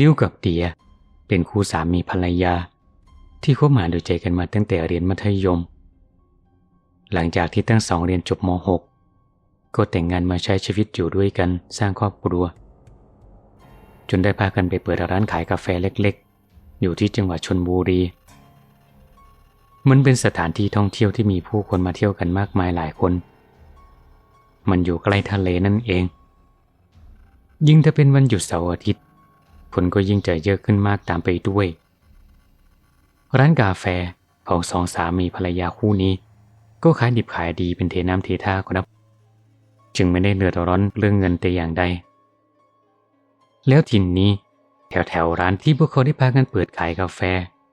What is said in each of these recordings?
ดิวกับเดีย เป็นคู่สามีภรรยา ที่คบหาดูใจกันมาตั้งแต่เรียนมัธยม หลังจากที่ทั้งสองเรียนจบม .6 ก็แต่งงานมาใช้ชีวิตอยู่ด้วยกันสร้างครอบครัว จนได้พากันไปเปิดร้านขายกาแฟเล็กๆ อยู่ที่จังหวัดชนบุรี มันเป็นสถานที่ท่องเที่ยวที่มีผู้คนมาเที่ยวกันมากมายหลายคน มันอยู่ใกล้ทะเลนั่นเอง ยิ่งถ้าเป็นวันหยุดเสาร์อาทิตย์ คนก็ยิ่งจะเยอะขึ้นมากตามไปด้วย ร้านกาแฟของสองสามีภรรยาคู่นี้ ก็ขายดิบขายดีเป็นเทน้ำเทท่าครับ จึงไม่ได้เลือดร้อนเรื่องเงินแต่อย่างใด แล้วทีนี้ แถวแถวร้านที่พวกเขาได้พากันเปิดขายกาแฟ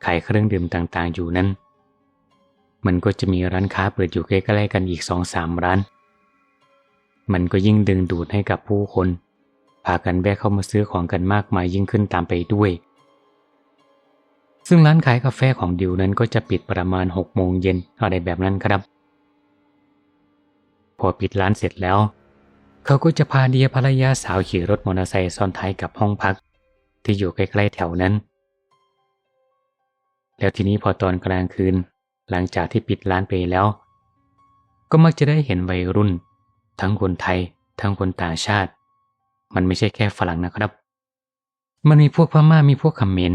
ขายเครื่องดื่มต่างๆ อยู่นั้น มันก็จะมีร้านค้าเปิดอยู่ใกล้ๆกันอีกสองสามร้าน มันก็ยิ่งดึงดูดให้กับผู้คน พากันแวะเข้ามาซื้อของกันมากมายยิ่งขึ้นตามไปด้วย ซึ่งร้านขายกาแฟของดิวนั้นก็จะปิดประมาณหกโมงเย็นอะไรแบบนั้นครับ พอปิดร้านเสร็จแล้ว เขาก็จะพาเดียภรรยาสาวขี่รถมอเตอร์ไซค์ซ้อนท้ายกับห้องพัก ที่อยู่ใกล้ๆแถวนั้น แล้วทีนี้พอตอนกลางคืน หลังจากที่ปิดร้านไปแล้ว ก็มักจะได้เห็นวัยรุ่น ทั้งคนไทย ทั้งคนต่างชาติ มันไม่ใช่แค่ฝรั่งนะครับ มันมีพวกพม่ามีพวกเขมร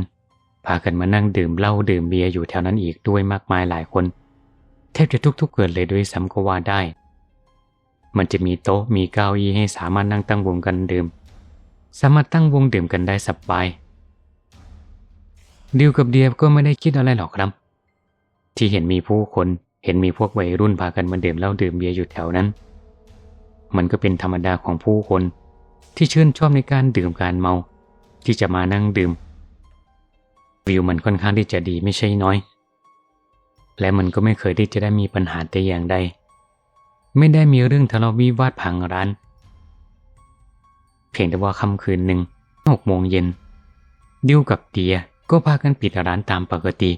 พากันมานั่งดื่มเหล้าดื่มเบียร์อยู่แถวนั้นอีกด้วยมากมายหลายคนแทบจะทุกๆเกิดเลยด้วยซ้ำก็ว่าได้ มันจะมีโต๊ะมีเก้าอี้ให้สามารถนั่งตั้งวงกันดื่ม สามารถตั้งวงดื่มกันได้สบายดิวกับเดียบก็ไม่ได้คิดอะไรหรอกครับ ที่เห็นมีผู้คนเห็นมีพวกวัยรุ่นพากันมาดื่มเหล้าดื่มเบียร์อยู่แถวนั้น มันก็เป็นธรรมดาของผู้คน ที่ชื่นชอบในการดื่มการเมา ที่จะมานั่งดื่ม วิวมันค่อนข้างที่จะดีไม่ใช่น้อย และมันก็ไม่เคยที่จะได้มีปัญหาแต่อย่างใด ไม่ได้มีเรื่องทะเลาะวิวาทพังร้าน เพียงแต่ว่าค่ำคืนหนึ่งหกโมงเย็นดิวกับเดียก็พากันปิดร้านตามปกติ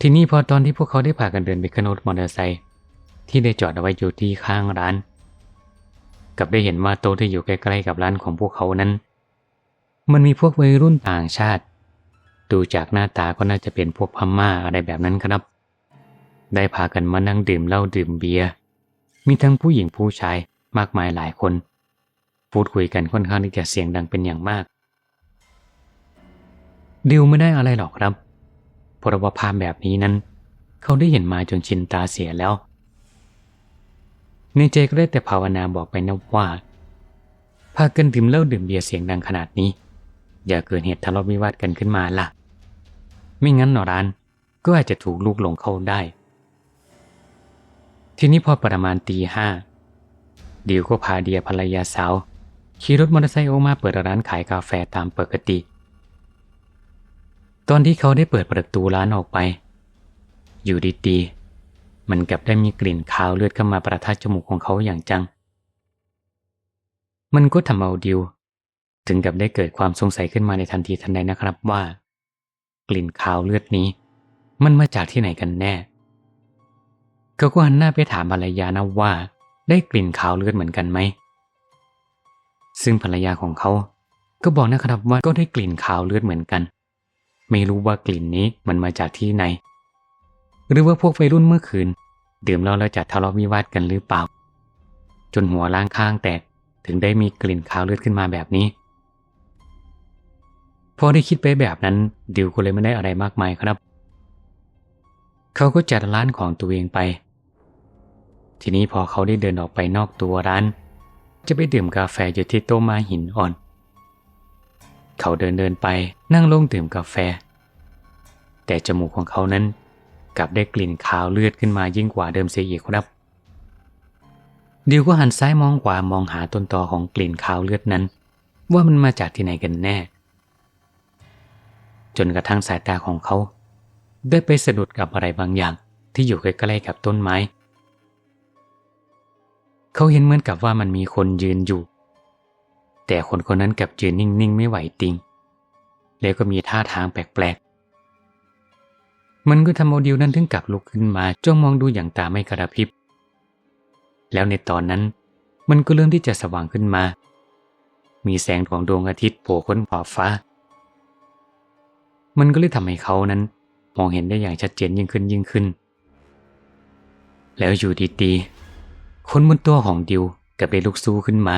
ทีนี้พอตอนที่พวกเขาได้พากันเดินไปขึ้นรถมอเตอร์ไซค์ที่ได้จอดเอาไว้อยู่ที่ข้างร้าน กับได้เห็นว่าโต๊ะที่อยู่ใกล้ๆกับร้านของพวกเขานั้น มันมีพวกวัยรุ่นต่างชาติ ดูจากหน้าตาก็น่าจะเป็นพวกพม่าอะไรแบบนั้นครับ ได้พากันมานั่งดื่มเหล้าดื่มเบียร์มีทั้งผู้หญิงผู้ชายมากมายหลายคน พูดคุยกันค่อนข้างที่จะเสียงดังเป็นอย่างมาก ดิวไม่ได้อะไรหรอกครับเพราะว่าภาพแบบนี้นั้น เขาได้เห็นมาจนชินตาเสียแล้ว ในใจก็ได้แต่ภาวนาบอกไปนะว่า พากันดื่มเหล้าดื่มเบียร์เสียงดังขนาดนี้ อย่าเกิดเหตุทะเลาะวิวาทกันขึ้นมาล่ะ ไม่งั้นหนอร้านก็อาจจะถูกลูกหลงเข้าได้ ทีนี้พอประมาณตีห้าดิวก็พาเดียภรรยาสาวขี่รถมอเตอร์ไซค์ออกมาเปิดร้านขายกาแฟตามปกติ ตอนที่เขาได้เปิดประตูร้านออกไป อยู่ดีๆ มันกลับได้มีกลิ่นคาวเลือดเข้ามาประทัดจมูกของเขาอย่างจัง มันก็ทำเอาดิว ถึงกับได้เกิดความสงสัยขึ้นมาในทันทีทันใดนะครับว่า กลิ่นคาวเลือดนี้ มันมาจากที่ไหนกันแน่ เขาก็หันหน้าไปถามภรรยานะว่า ได้กลิ่นคาวเลือดเหมือนกันไหม ซึ่งภรรยาของเขา ก็บอกนะครับว่าก็ได้กลิ่นคาวเลือดเหมือนกัน ไม่รู้ว่ากลิ่นนี้มันมาจากที่ไหน หรือว่าพวกวัยรุ่นเมื่อคืน ดื่มเหล้าแล้วจัดทะเลาะวิวาทกันหรือเปล่า จนหัวล่างข้างแตกถึงได้มีกลิ่นคาวเลือดขึ้นมาแบบนี้ พอได้คิดไปแบบนั้น ดิวก็เลยไม่ได้อะไรมากมายครับ เขาก็จัดร้านของตัวเองไป ทีนี้พอเขาได้เดินออกไปนอกตัวร้าน จะไปดื่มกาแฟอยู่ที่โต๊ะม้าหินอ่อน เขาเดินเดินไปนั่งลงดื่มกาแฟ แต่จมูกของเขานั้น กลับได้กลิ่นคาวเลือดขึ้นมายิ่งกว่าเดิมเสียอีกครับดิวก็หันซ้ายมองขวามองหาต้นตอของกลิ่นคาวเลือดนั้น ว่ามันมาจากที่ไหนกันแน่ จนกระทั่งสายตาของเขา ได้ไปสะดุดกับอะไรบางอย่างที่อยู่ใกล้ๆกับต้นไม้ เขาเห็นเหมือนกับว่ามันมีคนยืนอยู่ แต่คนคนนั้นกลับยืนนิ่งๆไม่ไหวติง แล้วก็มีท่าทางแปลกๆ มันก็ทำเอาดิวนั้นถึงกับลุกขึ้นมาจ้องมองดูอย่างตาไม่กระพริบ แล้วในตอนนั้น มันก็เริ่มที่จะสว่างขึ้นมา มีแสงของดวงอาทิตย์โผล่พ้นขอบฟ้า มันก็เลยทำให้เขานั้น มองเห็นได้อย่างชัดเจนยิ่งขึ้นยิ่งขึ้น แล้วอยู่ดีๆคนบนตัวของดิวกับได้ลุกสู้ขึ้นมา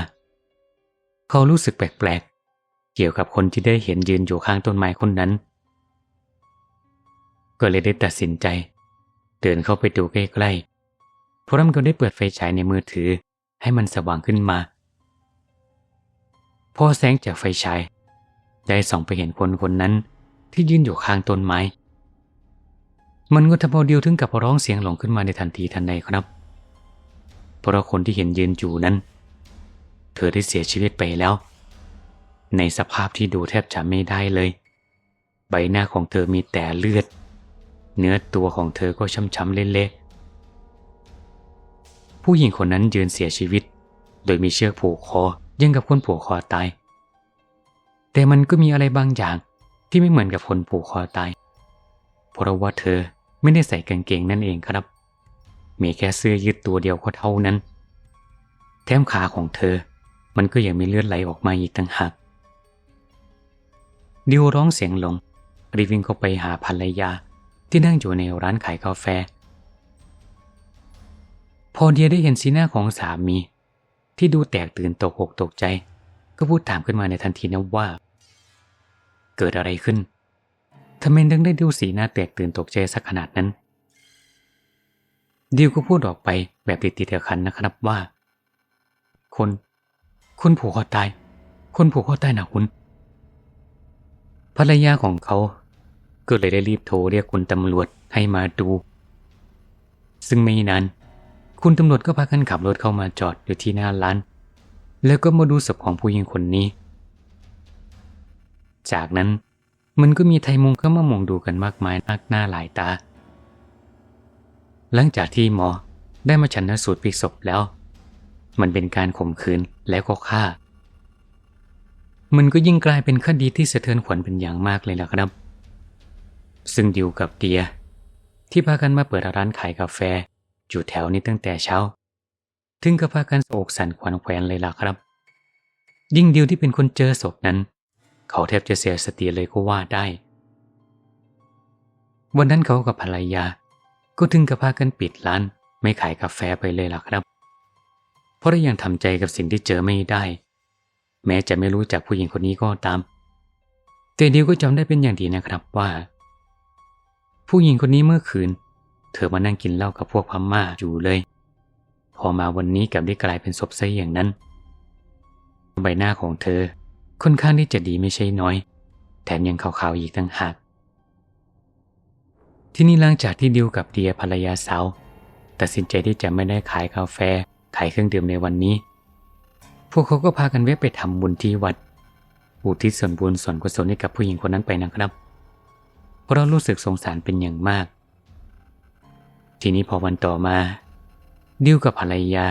เขารู้สึกแปลกๆเกี่ยวกับคนที่ได้เห็นยืนอยู่ข้างต้นไม้คนนั้น ก็เลยได้ตัดสินใจ เดินเข้าไปดูใกล้ๆ เพราะมันก็ได้เปิดไฟฉายในมือถือ ให้มันสว่างขึ้นมา พอแสงจากไฟฉาย ได้ส่องไปเห็นคนคนนั้นที่ยืนอยู่ข้างต้นไม้ มันก็ทำเอาดิวถึงกับร้องเสียงหลงขึ้นมาในทันทีทันใดครับ เพราะคนที่เห็นยืนอยู่นั้น เธอได้เสียชีวิตไปแล้ว ในสภาพที่ดูแทบจะไม่ได้เลย ใบหน้าของเธอมีแต่เลือด เนื้อตัวของเธอก็ช้ำๆเละๆผู้หญิงคนนั้นยืนเสียชีวิต โดยมีเชือกผูกคอยังกับคนผูกคอตาย แต่มันก็มีอะไรบางอย่างที่ไม่เหมือนกับคนผูกคอตาย เพราะว่าเธอไม่ได้ใส่กางเกงนั่นเองครับ มีแค่เสื้อยืดตัวเดียวก็เท่านั้น แถมขาของเธอ มันก็ยังมีเลือดไหลออกมาอีกต่างหากดิวร้องเสียงลงรีบวิ่งเข้าไปหาภรรยา ที่นั่งอยู่ในร้านขายกาแฟ พอเดียได้เห็นสีหน้าของสามี ที่ดูแตกตื่นตกอกตกใจ ก็พูดถามขึ้นมาในทันทีนะว่า เกิดอะไรขึ้นทำไมถึงได้ดูสีหน้าแตกตื่นตกใจสักขนาดนั้น ดิวก็พูดออกไปแบบติดติดขันนะครับว่าคนคุณผูกคอตายคนผูกคอตายนะคุณ ภรรยาของเขา ก็เลยได้รีบโทรเรียกคุณตำรวจให้มาดู ซึ่งไม่นานคุณตำรวจก็พากันขับรถเข้ามาจอดอยู่ที่หน้าร้าน แล้วก็มาดูศพของผู้หญิงคนนี้ จากนั้นมันก็มีไทยมุงเข้ามามองดูกันมากมายนักหน้าหลายตา หลังจากที่หมอได้มาชันสูตรพลิกศพแล้ว มันเป็นการข่มขืนแล้วก็ฆ่า มันก็ยิ่งกลายเป็นคดีที่สะเทือนขวัญเป็นอย่างมากเลยล่ะครับ ซึ่งดิวกับเดีย ที่พากันมาเปิดร้านขายกาแฟ อยู่แถวนี้ตั้งแต่เช้า ถึงกับพากันโศกสันขวัญแขวนเลยล่ะครับ ยิ่งดิวที่เป็นคนเจอศพนั้น เขาแทบจะเสียสติเลยก็ว่าได้วันนั้นเขากับภรรยา ก็ถึงกับพากันปิดร้าน ไม่ขายกาแฟไปเลยล่ะครับ เพราะยังทำใจกับสิ่งที่เจอไม่ได้ แม้จะไม่รู้จักผู้หญิงคนนี้ก็ตาม แต่เดียวก็จำได้เป็นอย่างดีนะครับว่า ผู้หญิงคนนี้เมื่อคืน เธอมานั่งกินเหล้ากับพวกพม่าอยู่เลย พอมาวันนี้กลับได้กลายเป็นศพซะอย่างนั้น ใบหน้าของเธอค่อนข้างที่จะดีไม่ใช่น้อย แถมยังขาวๆอีกตั้งหาก ที่นี่หลังจากที่ดิวกับเดียภรรยาสาวตัดสินใจที่จะไม่ได้ขายกาแฟ ขายเครื่องดื่มในวันนี้ พวกเขาก็พากันแวะไปทำบุญที่วัดอุทิศส่วนบุญส่วนกุศลให้กับผู้หญิงคนนั้นไปนะครับ เพราะรู้สึกสงสารเป็นอย่างมาก ทีนี้พอวันต่อมา ดิวกับภรรยา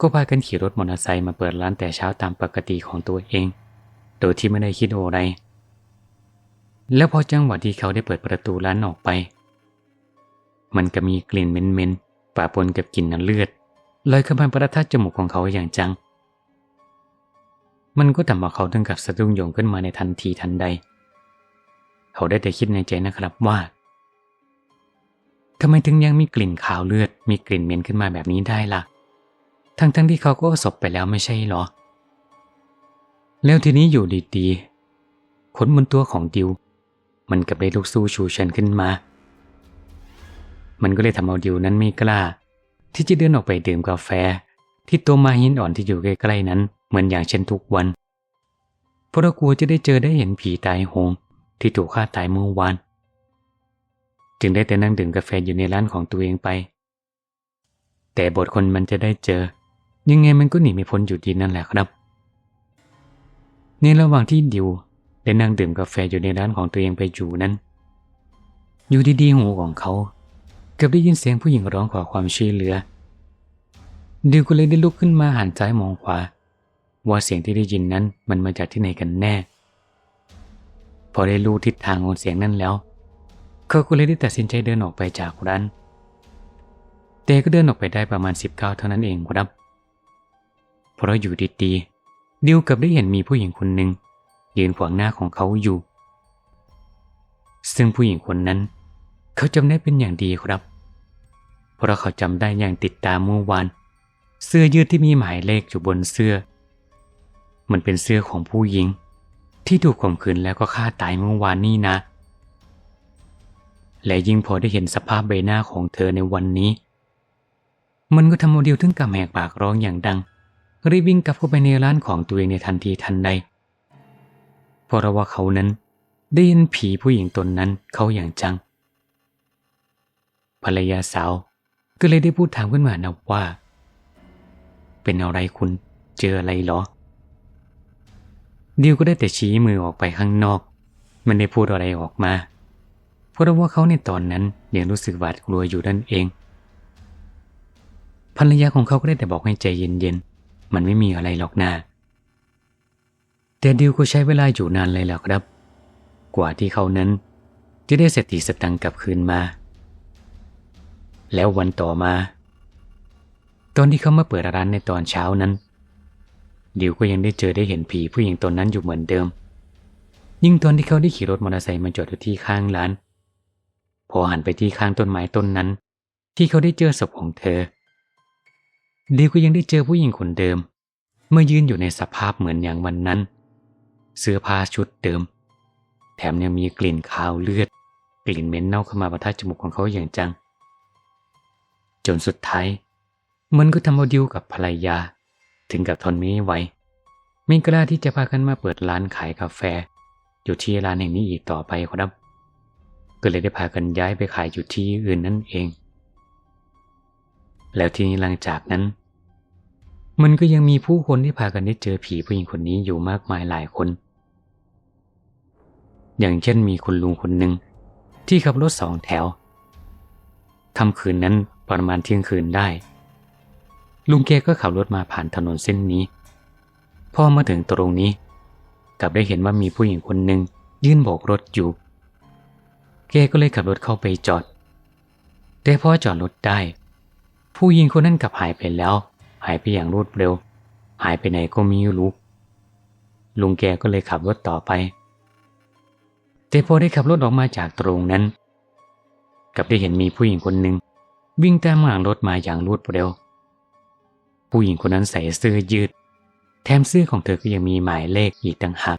ก็พากันขี่รถมอเตอร์ไซค์มาเปิดร้านแต่เช้าตามปกติของตัวเอง โดยที่ไม่ได้คิดอะไร แล้วพอจังหวะที่เขาได้เปิดประตูร้านออกไป มันก็มีกลิ่นเหม็นๆป่าปนกับกลิ่นน้ำเลือดลอยเข้ามาประทัดจมูกของเขาอย่างจัง มันก็ทำให้เขาถึงกับสะดุ้งโยงขึ้นมาในทันทีทันใด เขาได้แต่คิดในใจนะครับว่าทำไมถึงยังมีกลิ่นขาวเลือด มีกลิ่นเหม็นขึ้นมาแบบนี้ได้ล่ะ ทั้งๆทที่เขาก็ศพไปแล้วไม่ใช่หรอ แล้วทีนี้อยู่ดีๆขนบนตัวของดิว มันกับได้ลูกสู้ชูชันขึ้นมา มันก็เลยทำเอาดิวนั้นไม่กล้า ที่จะเดินออกไปดื่มกาแฟ ที่ตัวมาหินอ่อนที่อยู่ใกล้ๆนั้น เหมือนอย่างเช่นทุกวัน เพราะกลัวจะได้เจอได้เห็นผีตายโหง ที่ถูกฆ่าตายเมื่อวาน จึงได้แต่นั่งดื่มกาแฟอยู่ในร้านของตัวเองไป แต่บทคนมันจะได้เจอ ยังไงมันก็หนีไม่พ้นอยู่ดีนั่นแหละครับ ในระหว่างที่ดิวได้นั่งดื่มกาแฟอยู่ในร้านของตัวเองไปอยู่นั้น อยู่ดีๆหูของเขาเกือบได้ยินเสียงผู้หญิงร้องขอความช่วยเหลือ ดิวก็เลยได้ลุกขึ้นมาหันซ้ายมองขวา ว่าเสียงที่ได้ยินนั้นมันมาจากที่ไหนกันแน่ พอได้รู้ทิศทางของเสียงนั้นแล้ว เขาก็เลยได้ตัดสินใจเดินออกไปจากร้านแต่ก็เดินออกไปได้ประมาณสิบเก้าเท่านั้นเองครับ เพราะอยู่ดีๆดิวกับได้เห็นมีผู้หญิงคนหนึ่งยืนขวางหน้าของเขาอยู่ ซึ่งผู้หญิงคนนั้น เขาจำได้เป็นอย่างดีครับ เพราะเขาจำได้อย่างติดตามเมื่อวานเสื้อยืดที่มีหมายเลขอยู่บนเสื้อ มันเป็นเสื้อของผู้หญิง ที่ถูกข่มขืนแล้วก็ฆ่าตายเมื่อวานนี้นะ และยิ่งพอได้เห็นสภาพใบหน้าของเธอในวันนี้ มันก็ทำโมเดลถึงกับแหกปากร้องอย่างดัง รีบวิ่งกลับเข้าไปในร้านของตัวเองในทันทีทันใดเพราะว่าเขานั้นได้เห็นผีผู้หญิงตนนั้นเขาอย่างจัง ภรรยาสาวก็เลยได้พูดถามขึ้นมานะว่า เป็นอะไรคุณเจออะไรเหรอ ดิวก็ได้แต่ชี้มือออกไปข้างนอก มันได้พูดอะไรออกมา เพราะว่าเขาในตอนนั้นยังรู้สึกหวาดกลัวอยู่นั่นเอง ภรรยาของเขาก็ได้แต่บอกให้ใจเย็นๆ มันไม่มีอะไรหรอกนาแต่ดิวก็ใช้เวลาอยู่นานเลยแหละครับ กว่าที่เขานั้นจะได้สติสตังค์กลับคืนมา แล้ววันต่อมา ตอนที่เขามาเปิดร้านในตอนเช้านั้น ดิวก็ยังได้เจอได้เห็นผีผู้หญิงตนนั้นอยู่เหมือนเดิม ยิ่งตอนที่เขาได้ขี่รถมอเตอร์ไซค์มาจอดอยู่ที่ข้างร้าน พอหันไปที่ข้างต้นไม้ต้นนั้น ที่เขาได้เจอศพของเธอ ดิวก็ยังได้เจอผู้หญิงคนเดิม เมื่อยืนอยู่ในสภาพเหมือนอย่างวันนั้น เสื้อผ้าชุดเดิม แถมยังมีกลิ่นคาวเลือด กลิ่นเหม็นเน่าเข้ามาประทัดจมูกของเขาอย่างจัง จนสุดท้ายมันก็ทำเอาดิวกับภรรยา ถึงกับทนไม่ไหวไม่กล้าที่จะพากันมาเปิดร้านขายกาแฟ อยู่ที่ร้านแห่งนี้อีกต่อไปครับ ก็เลยได้พากันย้ายไปขายอยู่ที่อื่นนั่นเอง แล้วทีนี้หลังจากนั้น มันก็ยังมีผู้คนที่พากันได้เจอผีผู้หญิงคนนี้อยู่มากมายหลายคน อย่างเช่นมีคุณลุงคนหนึ่งที่ขับรถสองแถวทำคืนนั้นประมาณเที่ยงคืนได้ ลุงแกก็ขับรถมาผ่านถนนเส้นนี้ พอมาถึงตรงนี้ กลับได้เห็นว่ามีผู้หญิงคนหนึ่งยื่นโบกรถอยู่ แกก็เลยขับรถเข้าไปจอด แต่พอจอดรถได้ ผู้หญิงคนนั้นกลับหายไปแล้ว หายไปอย่างรวดเร็ว หายไปไหนก็ไม่รู้ ลุงแกก็เลยขับรถต่อไป แต่พอได้ขับรถออกมาจากตรงนั้น กลับได้เห็นมีผู้หญิงคนหนึ่งวิ่งตามหลังรถมาอย่างรวดเร็ว ผู้หญิงคนนั้นใส่เสื้อยืด แถมเสื้อของเธอก็ยังมีหมายเลขอีกต่างหาก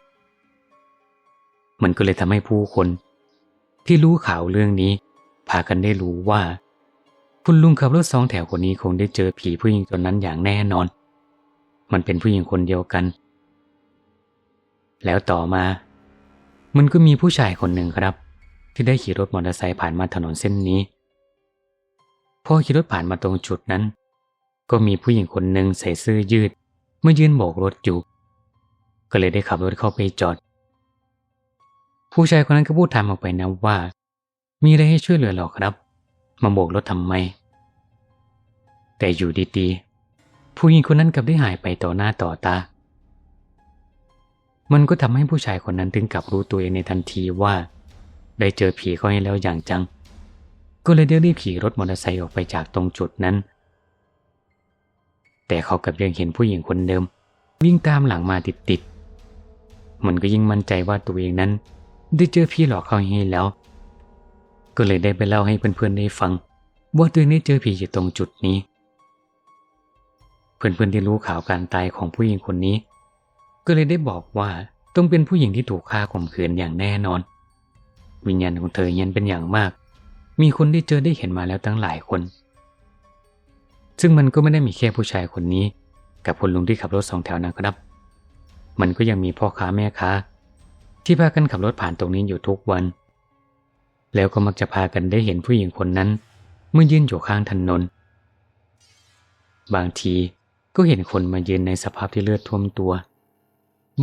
มันก็เลยทำให้ผู้คน ที่รู้ข่าวเรื่องนี้ พากันได้รู้ว่า คุณลุงขับรถสองแถวคนนี้คงได้เจอผีผู้หญิงตนนั้นอย่างแน่นอน มันเป็นผู้หญิงคนเดียวกัน แล้วต่อมา มันก็มีผู้ชายคนหนึ่งครับ ที่ได้ขี่รถมอเตอร์ไซค์ผ่านมาถนนเส้นนี้พอขี่รถผ่านมาตรงจุดนั้น ก็มีผู้หญิงคนหนึ่งใส่เสื้อยืด เมื่อยืนโบกรถอยู่ ก็เลยได้ขับรถเข้าไปจอด ผู้ชายคนนั้นก็พูดถามออกไปนะว่า มีอะไรให้ช่วยเหลือหรอครับ มาโบกรถทำไม แต่อยู่ดีๆ ผู้หญิงคนนั้นกลับได้หายไปต่อหน้าต่อตา มันก็ทำให้ผู้ชายคนนั้นถึงกับรู้ตัวเองในทันทีว่า ได้เจอผีเขาให้แล้วอย่างจัง ก็เลยได้รีบขี่รถมอเตอร์ไซค์ออกไปจากตรงจุดนั้น แต่เขากับยังเห็นผู้หญิงคนเดิม วิ่งตามหลังมาติดๆมันก็ยิ่งมั่นใจว่าตัวเองนั้น ได้เจอพี่หลอกเขาให้แล้ว ก็เลยได้ไปเล่าให้เพื่อนๆได้ฟัง ว่าตัวเองได้เจอผีอยู่ตรงจุดนี้ เพื่อนๆที่รู้ข่าวการตายของผู้หญิงคนนี้ ก็เลยได้บอกว่าต้องเป็นผู้หญิงที่ถูกฆ่าข่มขืนอย่างแน่นอน วิญญาณของเธอยันเป็นอย่างมาก มีคนได้เจอได้เห็นมาแล้วตั้งหลายคน ซึ่งมันก็ไม่ได้มีแค่ผู้ชายคนนี้ กับคนลุงที่ขับรถสองแถวนะครับ มันก็ยังมีพ่อค้าแม่ค้า ที่พากันขับรถผ่านตรงนี้อยู่ทุกวัน แล้วก็มักจะพากันได้เห็นผู้หญิงคนนั้น เมื่อยืนอยู่ข้างถนน บางทีก็เห็นคนมายืนในสภาพที่เลือดท่วมตัว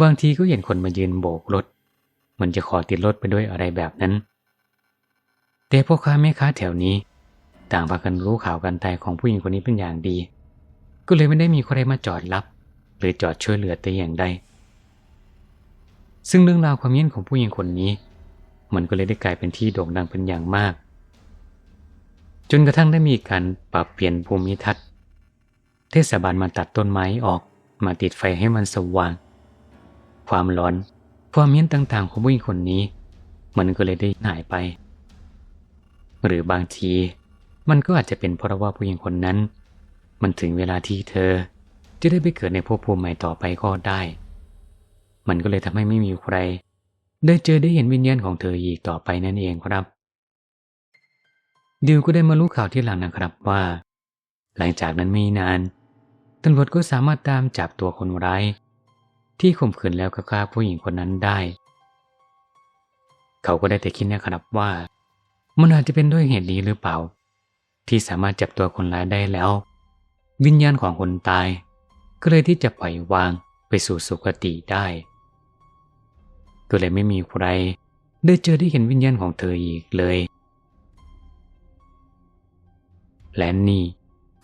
บางทีก็เห็นคนมายืนโบกรถ มันจะขอติดรถไปด้วยอะไรแบบนั้น แต่พ่อค้าแม่ค้าแถวนี้ ต่างพากันรู้ข่าวการตายของผู้หญิงคนนี้เป็นอย่างดี ก็เลยไม่ได้มีใครมาจอดรับ หรือจอดช่วยเหลือแต่อย่างใด ซึ่งเรื่องราวความเย็นของผู้หญิงคนนี้ มันก็เลยได้กลายเป็นที่โด่งดังเป็นอย่างมาก จนกระทั่งได้มีการปรับเปลี่ยนภูมิทัศน์ เทศบาลมาตัดต้นไม้ออกมาติดไฟให้มันสว่าง ความร้อน ความเมียนต่างๆ ของผู้หญิงคนนี้ มันก็เลยได้หายไป หรือบางที มันก็อาจจะเป็นเพราะว่าผู้หญิงคนนั้น มันถึงเวลาที่เธอ จะได้ไปเกิดในภพภูมิใหม่ต่อไปก็ได้ มันก็เลยทำให้ไม่มีใคร ได้เจอได้เห็นวิญญาณของเธออีกต่อไปนั่นเองครับดิวก็ได้มารู้ข่าวที่หลังนะครับว่า หลังจากนั้นไม่นานตำรวจก็สามารถตามจับตัวคนร้าย ที่ข่มขืนแล้วก็ฆ่าผู้หญิงคนนั้นได้ เขาก็ได้แต่คิดนะครับว่า มันอาจจะเป็นด้วยเหตุนี้หรือเปล่า ที่สามารถจับตัวคนร้ายได้แล้ว วิญญาณของคนตาย ก็เลยที่จะปล่อยวางไปสู่สุคติได้ ก็เลยไม่มีใครได้เจอได้เห็นวิญญาณของเธออีกเลย และนี่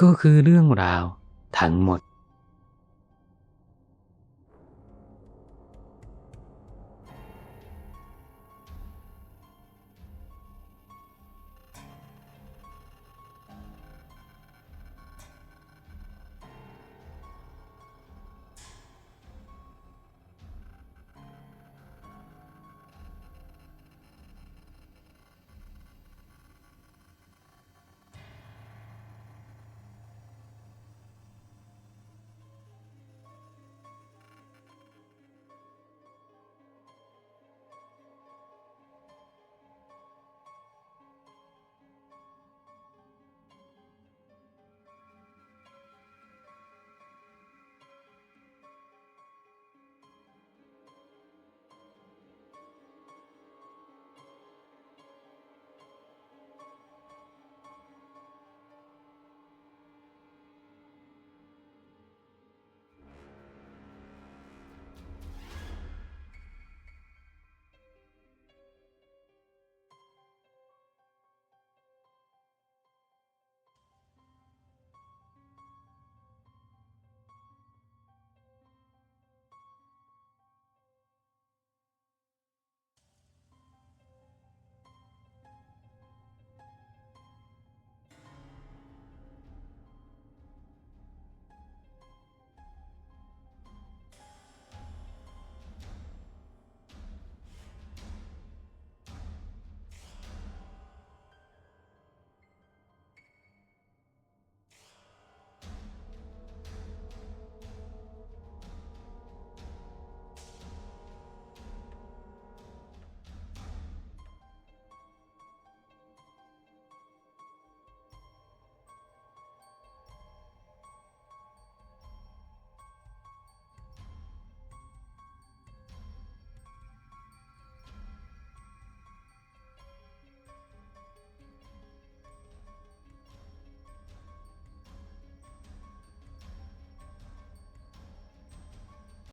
ก็คือเรื่องราวทั้งหมด